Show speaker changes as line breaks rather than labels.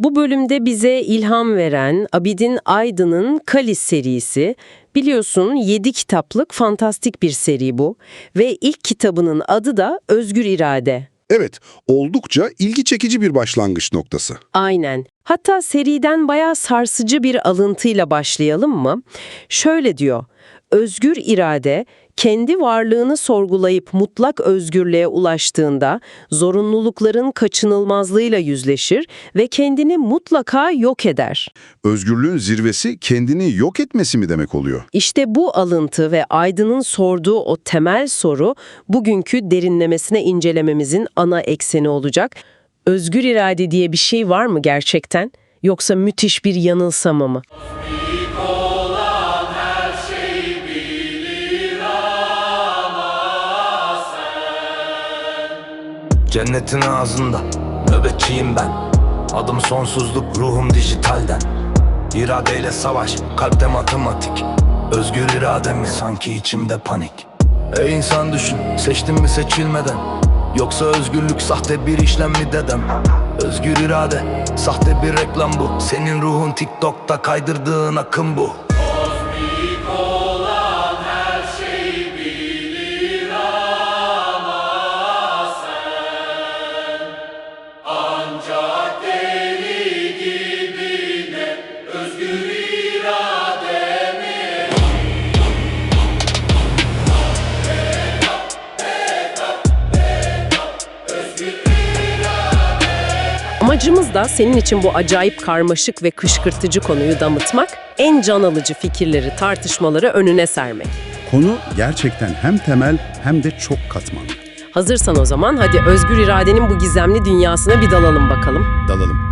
Bu bölümde bize ilham veren Abidin Aydın'ın Kalis serisi. Biliyorsun 7 kitaplık fantastik bir seri bu ve ilk kitabının adı da Özgür İrade.
Evet, oldukça ilgi çekici bir başlangıç noktası.
Aynen. Hatta seriden bayağı sarsıcı bir alıntıyla başlayalım mı? Şöyle diyor. Özgür irade kendi varlığını sorgulayıp mutlak özgürlüğe ulaştığında zorunlulukların kaçınılmazlığıyla yüzleşir ve kendini mutlaka yok eder.
Özgürlüğün zirvesi kendini yok etmesi mi demek oluyor?
İşte bu alıntı ve Aydın'ın sorduğu o temel soru bugünkü derinlemesine incelememizin ana ekseni olacak. Özgür irade diye bir şey var mı gerçekten? Yoksa müthiş bir yanılsama mı?
Cennetin ağzında nöbetçiyim ben. Adım sonsuzluk ruhum dijitalden. İradeyle savaş kalpte matematik. Özgür irademi sanki içimde panik. Ey insan düşün seçtin mi seçilmeden? Yoksa özgürlük sahte bir işlem mi dedem? Özgür irade sahte bir reklam bu. Senin ruhun TikTok'ta kaydırdığın akım bu
Amacımız da senin için bu acayip karmaşık ve kışkırtıcı konuyu damıtmak, en can alıcı fikirleri, tartışmaları önüne sermek.
Konu gerçekten hem temel hem de çok katmanlı.
Hazırsan o zaman hadi özgür iradenin bu gizemli dünyasına bir dalalım bakalım.
Dalalım.